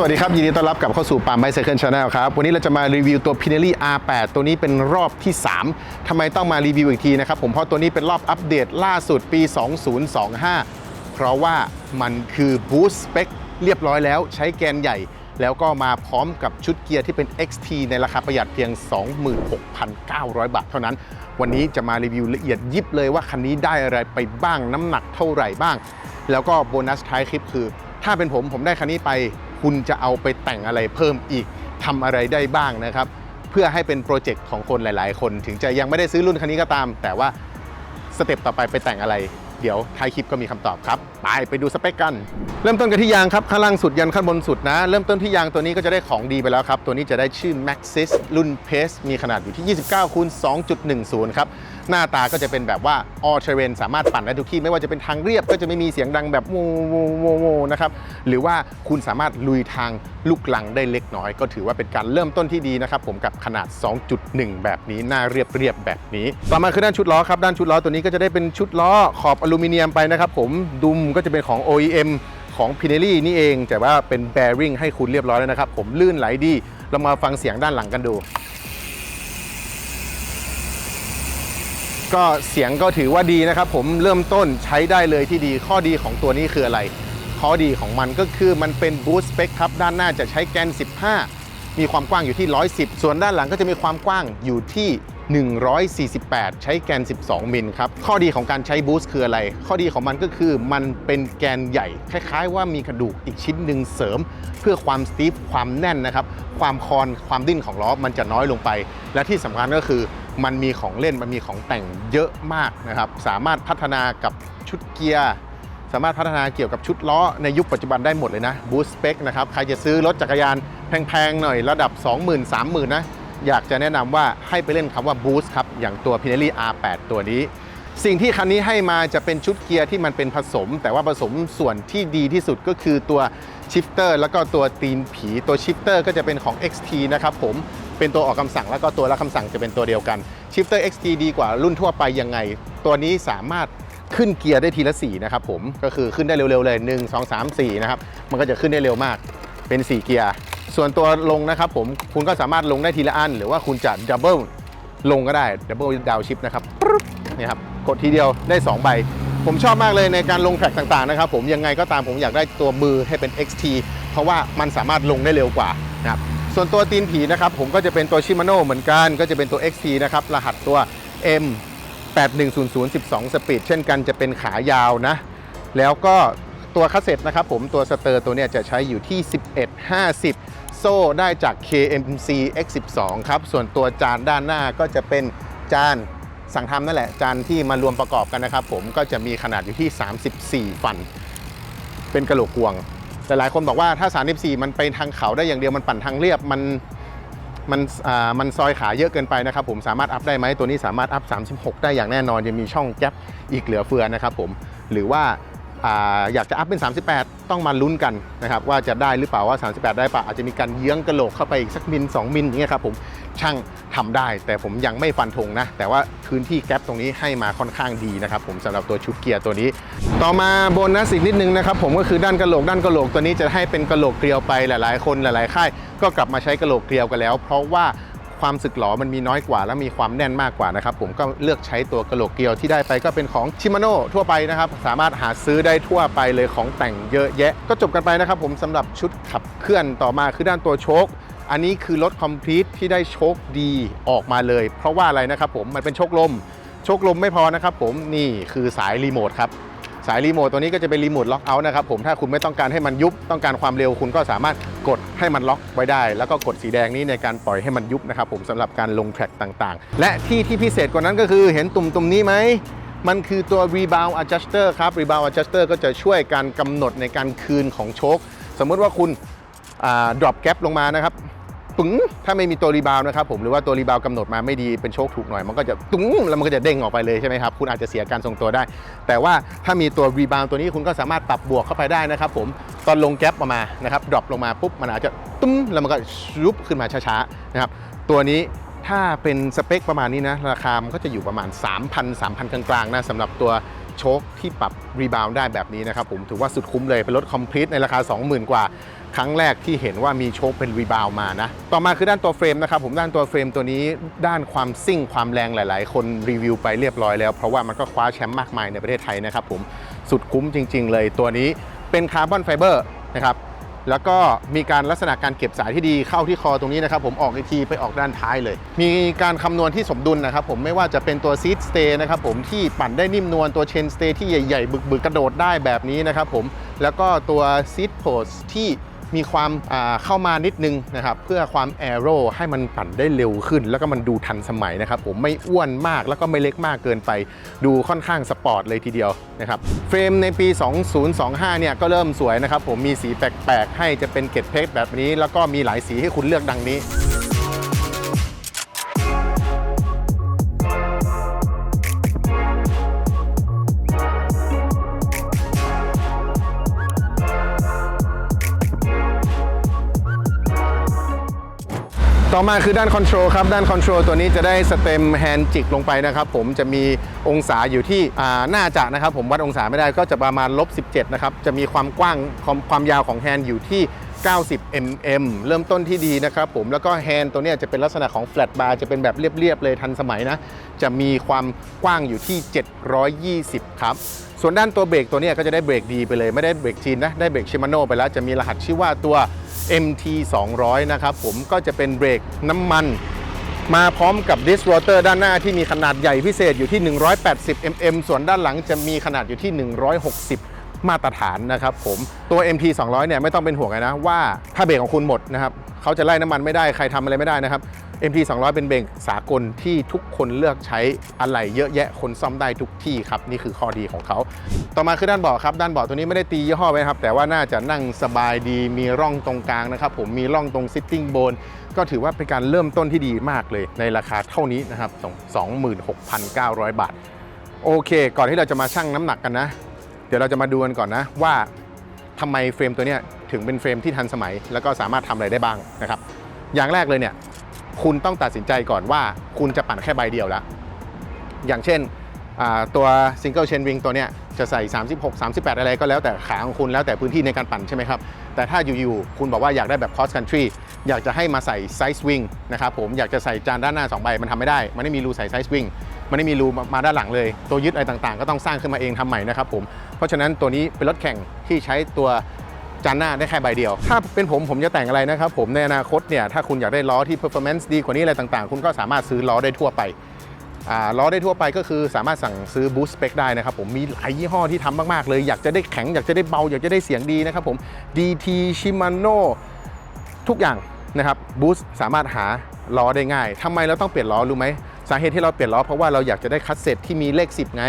สวัสดีครับ ยินดีต้อนรับกลับเข้าสู่ปาล์มไบเซ c คิลชาแนลครับ วันนี้เราจะมารีวิวตัว Pinelli R8 ตัวนี้เป็นรอบที่ 3ทำไมต้องมารีวิวอีกทีนะครับผมเพราะตัวนี้เป็นรอบอัปเดตล่าสุดปี 2025 เพราะว่ามันคือ Boost Spec เรียบร้อยแล้วใช้แกนใหญ่ แล้วก็มาพร้อมกับชุดเกียร์ที่เป็น XT ในราคาประหยัดเพียง 26,900 บาทเท่านั้น วันนี้จะมารีวิวละเอียดยิบเลยว่าคันนี้ได้อะไรไปบ้างน้ำหนักเท่าไหร่บ้าง แล้วก็โบนัสท้ายคลิปคือ ถ้าเป็นผมผมได้คันนี้ไป คุณจะเอาไปแต่งอะไรเพิ่มอีกทำอะไรได้บ้างนะครับ เพื่อให้เป็นโปรเจกต์ของคนหลาย ๆ คน ถึงจะยังไม่ได้ซื้อรุ่นคันนี้ก็ตาม แต่ว่าสเต็ปต่อไปไปแต่งอะไร เดี๋ยวท้ายคลิปก็มีคำตอบครับ ไปไปดูสเปคกัน เริ่มต้นกันที่ยางครับ ข้างล่างสุดยันข้างบนสุดนะ เริ่มต้นที่ยางตัวนี้ก็จะได้ของดีไปแล้วครับ ตัวนี้จะได้ชื่อ Maxxis รุ่น Pace มีขนาดอยู่ที่ 29คูณ2.10 ครับ หน้าตาก็จะเป็นแบบว่า all terrain สามารถปั่นได้ทุกที่ไม่ว่าจะเป็นทางเรียบก็จะไม่มีเสียงดังแบบโวโวโวโวนะครับหรือว่าคุณสามารถลุยทางลูกลังได้เล็กน้อย ก็ถือว่าเป็นการเริ่มต้นที่ดีนะครับผมกับขนาด 2.1 แบบนี้หน้าเรียบเรียบๆแบบนี้ ต่อมาคือด้านชุดล้อครับด้านชุดล้อตัวนี้ก็จะได้เป็นชุดล้อขอบอลูมิเนียมไปนะครับผมดุมก็จะเป็นของ OEM ของ Pinelli นี่เอง แต่ว่าเป็น bearing ให้คุณเรียบร้อยแล้วนะครับ ผมลื่นไหลดี เรามาฟังเสียงด้านหลังกันดู ก็เสียงก็ถือว่าดีนะครับ ผมเริ่มต้นใช้ได้เลยที่ดีข้อดีของตัวนี้คืออะไร ข้อดีของมันก็คือมันเป็น Boost Spec ครับด้านหน้าจะใช้แกน 15 มีความกว้างอยู่ที่ 110 ส่วนด้านหลังก็จะมีความกว้างอยู่ที่ 148 ใช้แกน 12 มิลครับ ข้อดีของการใช้ Boost คืออะไร ข้อดีของมันก็คือมันเป็นแกนใหญ่ คล้ายๆ ว่ามีกระดูกอีกชิ้นหนึ่งเสริม เพื่อความสตีฟความแน่นนะครับ ความคอนความดิ้นของล้อมันจะน้อยลงไป และที่สำคัญก็คือมันมีของเล่นมันมีของแต่งเยอะมากนะครับ สามารถพัฒนากับชุดเกียร์สามารถพัฒนาเกี่ยวกับชุดล้อในยุคปัจจุบันได้หมดเลยนะ Boost Spec นะครับ ใครจะซื้อรถจักรยานแพงๆหน่อยระดับ 20,000 30,000 นะ อยากจะแนะนำว่าให้ไปเล่นคำว่า Boost ครับ อย่างตัว Pinelli R8 ตัวนี้ สิ่งที่คันนี้ให้มาจะเป็นชุดเกียร์ที่มันเป็นผสม แต่ว่าผสมส่วนที่ดีที่สุดก็คือตัวชิฟเตอร์แล้วก็ตัวตีนผีตัวชิฟเตอร์ก็จะเป็นของ XT นะครับผมเป็นตัวออกคำสั่งแล้วก็ตัวรับคำสั่งจะเป็นตัวเดียวกันชิฟเตอร์ XT ดีกว่ารุ่นทั่วไปยังไง ตัวนี้สามารถขึ้นเกียร์ได้ทีละ4นะครับผมก็คือขึ้นได้เร็วๆเลย 1 2 3 4นะครับมันก็จะขึ้นได้เร็วมากเป็น 4 เกียร์ ส่วนตัวลงนะครับผมคุณก็สามารถลงได้ทีละอัน หรือว่าคุณจะดับเบิลลงก็ได้ดับเบิลดาวชิปนะครับนี่ครับกดทีเดียวได้ 2 ใบ ผมชอบมากเลยในการลงแทร็กต่างๆนะครับผมยังไงก็ตามผมอยากได้ตัวมือให้เป็น XT เพราะว่ามันสามารถลงได้เร็วกว่านะครับส่วนตัวตีนผีนะครับผมก็จะเป็นตัวชิมาโน่เหมือนกัน ก็จะเป็นตัว XT นะครับรหัสตัว M 810012 สปีดเช่นกันจะเป็นขายาวนะ แล้วก็ตัวคัสเซ็ตนะครับผมตัวสเตอร์ตัวเนี้ยจะใช้อยู่ที่ 1150 โซ่ได้จาก KMC X12 ครับ ส่วนตัวจานด้านหน้าก็จะเป็นจานสั่งทำนั่นแหละ จานที่มารวมประกอบกันนะครับ ผมก็จะมีขนาดอยู่ที่ 34 ฟัน เป็นกระโหลกกวงแต่หลายคนบอกว่าถ้า 34 มันไปทางเขาได้อย่างเดียวมันปั่นทางเรียบมันมันอ่ามันซอยขาเยอะเกินไปนะครับผมสามารถอัพได้ไหมตัวนี้สามารถอัพ 36 ได้อย่างแน่นอนยังมีช่องแก๊ปอีกเหลือเฟือนะครับผมหรือว่า ออยากจะอัพเป็น 38 ต้องมาลุ้นกันนะครับว่าจะได้หรือเปล่าว่า 38 ได้ปะอาจจะมีการเยื้องกระโหลกเข้าไปอีกสักมิล2มิลอย่างเงี้ยครับผมช่างทำได้ แต่ผมยังไม่ฟันธงนะ แต่ว่าพื้นที่แก๊ปตรงนี้ให้มาค่อนข้างดีนะครับผมสำหรับตัวชุดเกียร์ตัวนี้ ต่อมาโบนัสอีกนิดนึงนะครับผมก็คือด้านกระโหลกด้านกระโหลกตัวนี้จะให้เป็นกระโหลกเกลียวไปหลาย ๆ คนหลาย ๆ ค่าย ก็กลับมาใช้กระโหลกเกลียวกันแล้ว เพราะว่า ความสึกหรอมันมีน้อยกว่า และมีความแน่นมากกว่านะครับ ผมก็เลือกใช้ตัวกระโหลกเกลียวที่ได้ไปก็เป็นของชิมาโน่ทั่วไปนะครับ สามารถหาซื้อได้ทั่วไปเลยของแต่งเยอะแยะ ก็จบกันไปนะครับผมสำหรับชุดขับเคลื่อนต่อมาคือด้านตัวโชคอันนี้คือรถคอมพลีทที่ได้โชคดีออกมาเลย เพราะว่าอะไรนะครับผมมันเป็นโชคลม โชคลมไม่พอนะครับผมนี่คือสายรีโมทครับสายรีโมทตัวนี้ก็จะเป็นรีโมทล็อกเอาท์นะครับผมถ้าคุณไม่ต้องการให้มันยุบต้องการความเร็วคุณก็สามารถกด ให้มันล็อกไว้ได้ แล้วก็กดสีแดงนี้ในการปล่อยให้มันยุบนะครับผมสำหรับการลงแทร็กต่างๆ และที่ที่พิเศษกว่านั้นก็คือเห็นตุ่มตุ่มๆนี้ไหมมันคือตัว rebound adjuster ครับ rebound adjuster ก็จะช่วยการกำหนดในการคืนของโชค สมมุติว่าคุณอ่า drop gap ลงมานะครับ ปึ๋งถ้าไม่มีตัวรีบาวนะครับผมหรือว่าตัวรีบาวกำหนดมาไม่ดีเป็นโชคถูกหน่อย มันก็จะตุ้งแล้วมันก็จะเด้งออกไปเลยใช่ไหมครับคุณอาจจะเสียการทรงตัวได้ แต่ว่าถ้ามีตัวรีบาวตัวนี้คุณก็สามารถปรับบวกเข้าไปได้นะครับผมตอนลงแก๊ปออกมานะครับดรอปลงมาปุ๊บมันอาจจะตุ้มแล้วมันก็ชุบขึ้นมาช้าๆนะครับตัวนี้ถ้าเป็นสเปคประมาณนี้นะราคามันก็จะอยู่ประมาณ 3,000 3,000 กลางๆนะสำหรับตัวโชคที่ปรับรีบาวได้แบบนี้นะครับผมถือว่าสุดคุ้มเลยเป็นรถคอมพลีทในราคา 20,000 กว่า ครั้งแรกที่เห็นว่ามีโชคเป็นรีบาวมานะ ต่อมาคือด้านตัวเฟรมนะครับผมด้านตัวเฟรมตัวนี้ด้านความซิ่งความแรงหลาย ๆ คนรีวิวไปเรียบร้อยแล้ว เพราะว่ามันก็คว้าแชมป์มากมายในประเทศไทยนะครับผมสุดคุ้มจริง ๆ เลยตัวนี้เป็นคาร์บอนไฟเบอร์นะครับแล้วก็มีการลักษณะการเก็บสายที่ดีเข้าที่คอตรงนี้นะครับผมออกอีกทีไปออกด้านท้ายเลย มีการคำนวณที่สมดุลนะครับผมไม่ว่าจะเป็นตัวซีดสเตย์นะครับผมที่ปั่นได้นิ่มนวลตัวเชนสเตย์ที่ใหญ่ๆ บึกๆกระโดดได้แบบนี้นะครับผมแล้วก็ตัวซีดโพสที่ มีความเข้ามานิดนึงนะครับเพื่อความแอโร่ให้มันปั่นได้เร็วขึ้น แล้วก็มันดูทันสมัยนะครับผมไม่อ้วนมากแล้วก็ไม่เล็กมากเกินไป ดูค่อนข้างสปอร์ตเลยทีเดียวนะครับเฟรมในปี 2025 เนี่ยก็เริ่มสวยนะครับผมมีสีแปลกๆ ให้จะเป็นเกล็ดเพชรแบบนี้ แล้วก็มีหลายสีให้คุณเลือกดังนี้ ต่อมาคือด้านคอนโทรลครับ ด้านคอนโทรลตัวนี้จะได้สเต็มแฮนด์จิกลงไปนะครับผมจะมีองศาอยู่ที่น่าจะนะครับผมวัดองศาไม่ได้ก็จะประมาณลบ17นะครับจะมีความกว้างความความยาวของแฮนด์อยู่ที่ 90 mm เริ่มต้นที่ดีนะครับผมแล้วก็แฮนด์ตัวนี้จะเป็นลักษณะของแฟลตบาร์จะเป็นแบบเรียบๆเลยทันสมัยนะ จะมีความกว้างอยู่ที่ 720 ครับ ส่วนด้านตัวเบรกตัวนี้ก็จะได้เบรกดีไปเลยไม่ได้เบรกจีนนะได้เบรกชิมาโน่ไปแล้วจะมีรหัสชื่อว่าตัว MT 200 นะครับผมก็จะเป็นเบรกน้ำมัน มาพร้อมกับดิสโรเตอร์ด้านหน้าที่มีขนาดใหญ่พิเศษอยู่ที่ 180 mm ส่วนด้านหลังจะมีขนาดอยู่ที่ 160 มาตรฐานนะครับผมตัว MT 200เนี่ยไม่ต้องเป็นห่วงนะว่าถ้าเบรกของคุณหมดนะครับเขาจะไล่น้ำมันไม่ได้ใครทำอะไรไม่ได้นะครับ MT 200 เป็นเบรกสากลที่ทุกคนเลือกใช้อะไรเยอะแยะคนซ่อมได้ทุกที่ครับ นี่คือข้อดีของเขา ต่อมาคือด้านเบาะครับ ด้านเบาะตัวนี้ไม่ได้ตียี่ห้อไว้ครับ แต่ว่าน่าจะนั่งสบายดีมีร่องตรงกลางนะครับ ผมมีร่องตรง sitting bone ก็ถือว่าเป็นการเริ่มต้นที่ดีมากเลยในราคาเท่านี้นะครับ 26,900 บาท โอเค ก่อนที่เราจะมาชั่งน้ำหนักกันนะ เดี๋ยวเราจะมาดูกันก่อนนะว่าทำไมเฟรมตัวนี้ถึงเป็นเฟรมที่ทันสมัย แล้วก็สามารถทำอะไรได้บ้างนะครับ อย่างแรกเลยเนี่ยคุณต้องตัดสินใจก่อนว่าคุณจะปั่นแค่ใบเดียวแล้ว อย่างเช่นตัว Single Chain Ring ตัวเนี้ยจะใส่ 36 38 อะไรก็แล้วแต่ขาของคุณแล้วแต่พื้นที่ในการปั่นใช่ไหมครับ แต่ถ้าอยู่ๆคุณบอกว่าอยากได้แบบ cross country อยากจะให้มาใส่ side swing นะครับผมอยากจะใส่จานด้านหน้า 2 ใบมันทำไม่ได้ มันไม่มีรูใส่ side swing มันไม่มีรูมาด้านหลังเลย ตัวยึดอะไรต่างๆ ก็ต้องสร้างขึ้นมาเองทำใหม่นะครับผมเพราะฉะนั้นตัวนี้เป็นรถแข่งที่ใช้ตัวจานหน้าได้แค่ใบเดียว ถ้าเป็นผมผมจะแต่งอะไรนะครับผมในอนาคตเนี่ยถ้าคุณอยากได้ล้อที่ performance ดีกว่านี้อะไรต่างๆ คุณก็สามารถซื้อล้อได้ทั่วไปล้อได้ทั่วไปก็คือสามารถสั่งซื้อ boost spec ได้นะครับผมมีหลายยี่ห้อที่ทำมากๆเลย อยากจะได้แข็งอยากจะได้เบา อยากจะได้เสียงดีนะครับผม DT Shimano ทุกอย่างนะครับ boost สามารถหาล้อได้ง่ายทำไมเราต้องเปลี่ยนล้อรู้ไหม สาเหตุที่เราเปลี่ยนล้อเพราะว่าเราอยากจะได้คัสเซ็ตที่มีเลข 10 ไง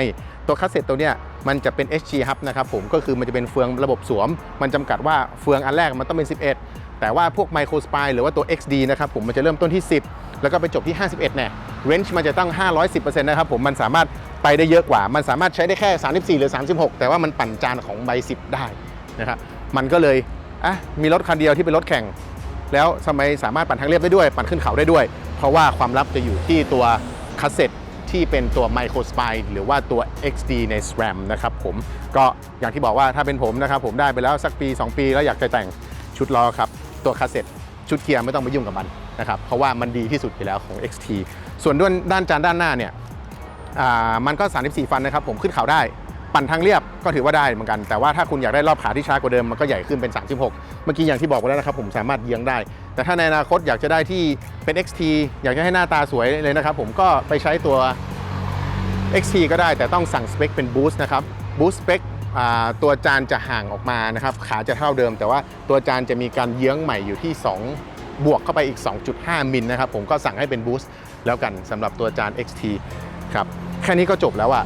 ตัวคัสเซ็ตตัวเนี้ยมันจะเป็น HG Hub นะครับผมก็คือมันจะเป็นเฟืองระบบสวม มันจำกัดว่าเฟืองอันแรกมันต้องเป็น 11 แต่ว่าพวกไมโครสปายหรือว่าตัว XD นะครับผมมันจะเริ่มต้นที่ 10 แล้วก็ไปจบที่ 51เนี่ยเรนจ์มันจะตั้ง 510%นะครับผมมันสามารถไปได้เยอะกว่า มันสามารถใช้ได้แค่ 34 หรือ 36 แต่ว่ามันปั่นจานของใบ 10 ได้นะครับมันก็เลยอะมีรถคันเดียวที่เป็นรถแข่ง แล้วทำไมสามารถปั่นทางเรียบได้ด้วย ปั่นขึ้นเขาได้ด้วย เพราะว่าความลับจะอยู่ที่ตัว คาสเซ็ตที่เป็นตัวไมโครสปายหรือว่าตัว XD ใน SRAM นะครับผมก็อย่างที่บอกว่าถ้าเป็นผมนะครับผมได้ไปแล้วสักปี 2 ปี แล้วอยากจะแต่งชุดล้อครับตัวคาสเซ็ตชุดเกียร์ไม่ต้องไปยุ่งกับมันนะครับเพราะว่ามันดีที่สุดไปแล้วของ XT ส่วนด้านด้านจานด้านหน้าเนี่ยอ่ามันก็ 34 ฟันนะครับผมขึ้นเขาได้ ปั่นทางเรียบก็ถือว่าได้เหมือนกัน แต่ว่าถ้าคุณอยากได้รอบขาที่ช้ากว่าเดิมมันก็ใหญ่ขึ้นเป็น 36 เมื่อกี้อย่างที่บอกไปแล้วนะครับผมสามารถเยียงได้ แต่ถ้าในอนาคตอยากจะได้ที่เป็น XT อยากจะให้หน้าตาสวยเลยนะครับผมก็ไปใช้ตัว XT ก็ได้แต่ต้องสั่งสเปคเป็น Boost นะครับ Boost Spec ตัวจานจะห่างออกมานะครับขาจะเท่าเดิม แต่ว่าตัวจานจะมีการเยื้องใหม่อยู่ที่ 2 บวกเข้าไปอีก 2.5 มิลนะครับผมก็สั่งให้เป็น Boost แล้วกันสำหรับตัวจาน XT ครับแค่นี้ก็จบแล้วอะ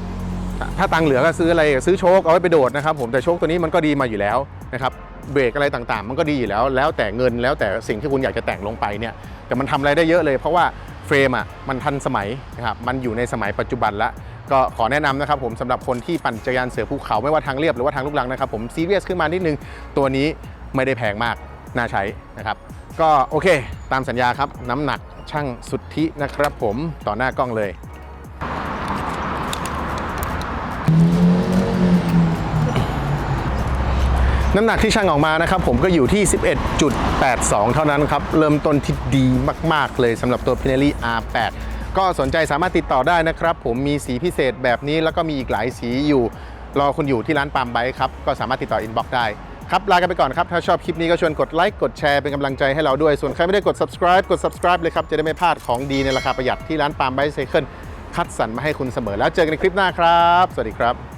ถ้าตังเหลือก็ซื้ออะไรซื้อโชคเอาไว้ไปโดดนะครับผมแต่โชคตัวนี้มันก็ดีมาอยู่แล้วนะครับเบรกอะไรต่างๆ มันก็ดีอยู่แล้ว แล้วแต่เงินแล้วแต่สิ่งที่คุณอยากจะแต่งลงไปเนี่ยแต่มันทำอะไรได้เยอะเลย เพราะว่าเฟรมอะมันทันสมัยนะครับมันอยู่ในสมัยปัจจุบันละก็ขอแนะนำนะครับผมสำหรับคนที่ปั่นจักรยานเสือภูเขาไม่ว่าทางเรียบหรือว่าทางลูกรังนะครับผมซีเรียสขึ้นมานิดนึงตัวนี้ไม่ได้แพงมากน่าใช้นะครับ ก็โอเค ตามสัญญาครับ น้ำหนักช่างสุทธินะครับผมต่อหน้ากล้องเลย น้ำหนักที่ช่างออกมานะครับผมก็อยู่ที่ 11.82 เท่านั้นครับ เริ่มต้นที่ดีมาก ๆ เลยสำหรับตัว Pinelli R8 ก็สนใจสามารถติดต่อได้นะครับ ผมมีสีพิเศษแบบนี้แล้วก็มีอีกหลายสีอยู่ รอคุณอยู่ที่ร้านปามไบครับ ก็สามารถติดต่ออินบ็อกได้ครับลากันไปก่อนครับ ถ้าชอบคลิปนี้ก็ชวนกดไลค์กดแชร์เป็นกำลังใจให้เราด้วย ส่วนใครไม่ได้กด subscribe กด subscribe เลยครับ จะได้ไม่พลาดของดีในราคาประหยัดที่ร้านปามไบไซเคิลคัดสรรมาให้คุณเสมอแล้วเจอกันในคลิปหน้าครับ สวัสดีครับ